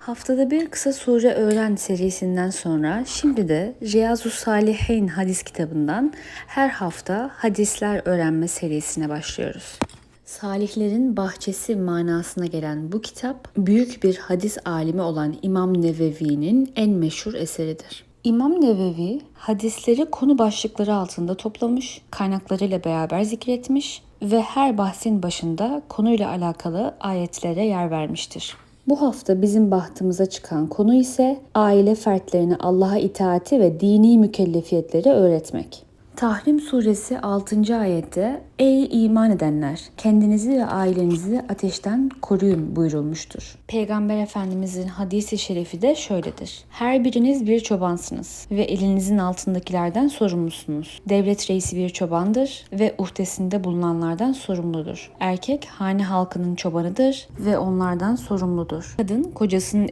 Haftada bir kısa sure öğren serisinden sonra şimdi de Riyazu Salihin hadis kitabından her hafta hadisler öğrenme serisine başlıyoruz. Salihlerin bahçesi manasına gelen bu kitap büyük bir hadis alimi olan İmam Nevevi'nin en meşhur eseridir. İmam Nevevi hadisleri konu başlıkları altında toplamış, kaynaklarıyla beraber zikretmiş ve her bahsin başında konuyla alakalı ayetlere yer vermiştir. Bu hafta bizim bahtımıza çıkan konu ise aile fertlerine Allah'a itaati ve dini mükellefiyetleri öğretmek. Tahrim suresi 6. ayette Ey iman edenler kendinizi ve ailenizi ateşten koruyun buyurulmuştur. Peygamber Efendimizin hadisi şerifi de şöyledir. Her biriniz bir çobansınız ve elinizin altındakilerden sorumlusunuz. Devlet reisi bir çobandır ve uhdesinde bulunanlardan sorumludur. Erkek hane halkının çobanıdır ve onlardan sorumludur. Kadın kocasının